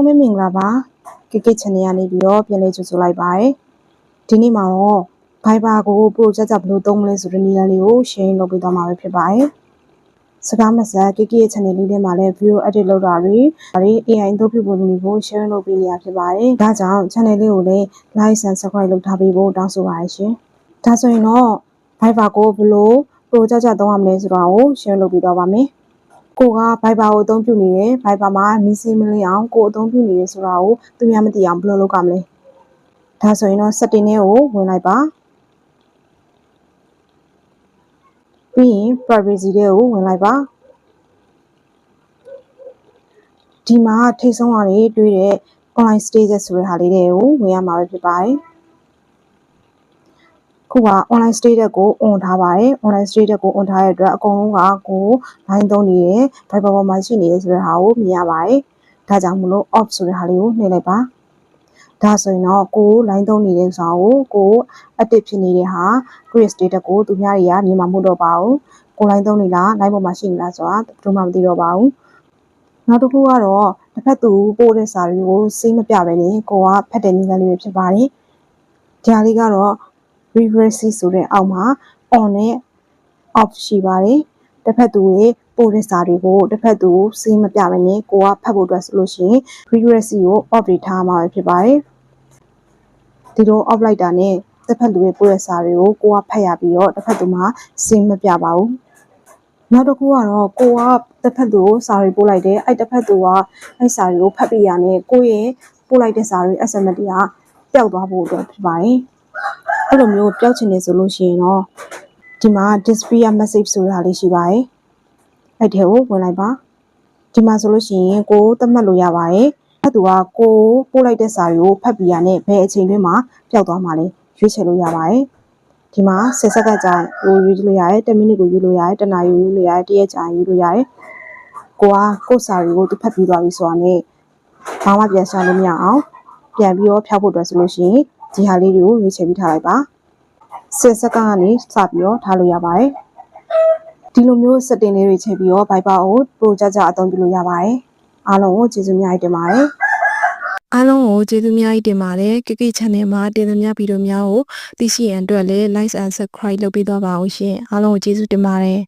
လုံးပဲမင်္ဂလာပါကိကိ channel ကနေပြီးတော့ပြန်လေးကြိုဆိုလိုက်ပါတယ်ဒီနေ့မှာတော့ Viber ကို project ကြဘယ်လိုသုံးမလဲဆိုတဲ့နည်းလမ်းလေးကို share လုပ်ပေးသွားမှာပဲဖြစ်ပါတယ်စကားမဆက်ကိကိရဲ့ channel လေးထဲမှာလည်း video edit လုပ်တာတွေဒါတွေ AI အသုံးပြုပုံတွေကို share လုပ်ပေးနေရဖြစ်ပါတယ်ဒါကြောင့် channel လေးကိုလည်း like and subscribe လုပ်ထားပေးဖို့တောင်းဆိုပါတယ်ရှင်ဒါဆိုရင်တော့ Viber ကိုဘယ်လို project ကြသုံးရမလဲဆိုတာကို share လုပ်ပေးသွားပါမယ် ကိုက Viber ကိုအသုံးပြုနေတယ် Viber မှာမီးစင်းမလင်းအောင်ကိုအသုံးပြုနေတယ်ဆိုတာကိုသူများမသိအောင်ဘယ်လိုလုပ်ကြမလဲဒါဆိုရင်တော့ setting တွေကိုဝင်လိုက်ပါပြီးရင် privacy တွေကိုဝင်လိုက်ပါဒီမှာထိတ်ဆုံးကနေတွေ့တဲ့ online status ဆိုတဲ့ဟာလေးတွေကိုဝင်ရမှာပဲဖြစ်ပါတယ် ခုက online status ကို on ထားပါတယ် online status ကို on ထားတဲ့အတွက်အကုန်လုံးကကို line သုံးနေတယ် Viber ပေါ်မှာရှိနေတယ်ဆိုတဲ့ဟာကိုမြင်ရပါတယ်ဒါကြောင့်မလို့ off ဆိုတဲ့ဟာလေးကိုနှိပ်လိုက်ပါဒါဆိုရင်တော့ကို line သုံးနေတဲ့ဆိုတာကိုကို active ဖြစ်နေတဲ့ဟာ create status ကိုသူများတွေကမြင်မှာမဟုတ်တော့ပါဘူးကို line သုံးနေလား line ပေါ်မှာရှိနေလားဆိုတာဘယ်သူမှမသိတော့ပါဘူးနောက်တစ်ခုကတော့တစ်ဖက်သူပို့တဲ့စာတွေကိုစေးမပြပဲနဲ့ကိုကဖတ်တဲ့နည်းလမ်းလေးပဲဖြစ်ပါတယ်ဒီဟာလေးကတော့ privacy ဆိုတဲ့အောက်မှာ on နဲ့ off ရှိပါတယ်တစ်ဖက်သူရဲ့ပို့တဲ့စာတွေကိုတစ်ဖက်သူစေးမပြပဲနဲ့ကိုကဖတ်ဖို့အတွက်ဆိုလို့ရှိရင် privacy ကို off တွေထားမှာပဲဖြစ်ပါတယ်ဒီလို off လိုက်တာနဲ့တစ်ဖက်သူရဲ့ပို့တဲ့စာတွေကိုကိုကဖတ်ရပြီးတော့တစ်ဖက်သူမှစေးမပြပါဘူးနောက်တစ်ခုကတော့ကိုကတစ်ဖက်သူကိုစာတွေပို့လိုက်တယ်အဲ့တစ်ဖက်သူကအဲ့စာတွေကိုဖတ်ပြရနဲ့ကိုရဲ့ပို့လိုက်တဲ့စာတွေ SMS တွေကပျောက်သွားဖို့အတွက်ဖြစ်ပါတယ် အဲ့လိုမျိုးပျောက်ချင်နေဆိုလို့ရှိရင်တော့ဒီမှာ display message ဆိုတာလေးရှိပါတယ်အဲ့ဒီကိုဝင်လိုက်ပါဒီမှာဆိုလို့ရှိရင်ကိုသတ်မှတ်လို့ရပါတယ်အဲ့သူကကိုပို့လိုက်တဲ့စာတွေကိုဖတ်ပြရနဲ့ဘယ်အချိန်တွင်းမှာပျောက်သွားမှာလဲရွေးချယ်လို့ရပါတယ်ဒီမှာ10စက္ကန့်ကြာကိုရွေးလို့ရတယ်10မိနစ်ကိုရွေးလို့ရတယ်10နာရီရွေးလို့ရတယ်1ရက်ကြာရွေးလို့ရတယ်ကိုကကို့စာတွေကိုသူဖတ်ပြီးသွားပြီဆိုတာနဲ့ဘာမှပြန်ရှာလို့မရအောင်ပြန်ပြီးတော့ဖျောက်ဖို့အတွက်ဆိုလို့ရှိရင် ဒီဟာလေးတွေကိုရွေးချယ်ပြီးထားလိုက်ပါ10စက္ကန့်ကနေစပြီးတော့ထားလို့ရပါတယ်ဒီလိုမျိုး setting လေးတွေချိန်ပြီးတော့ Viber ကို project ကြအသုံးပြုလို့ရပါတယ်အားလုံးကိုကျေးဇူးများတင်ပါတယ်အားလုံးကိုကျေးဇူးများကြီးတင်ပါတယ်ကိကိ channel မှာတင်သမျှဗီဒီယိုများကိုသိရှိရန်အတွက်လည်း like and subscribe လုပ်ပေးသွားပါဦးရှင်အားလုံးကိုကျေးဇူးတင်ပါတယ်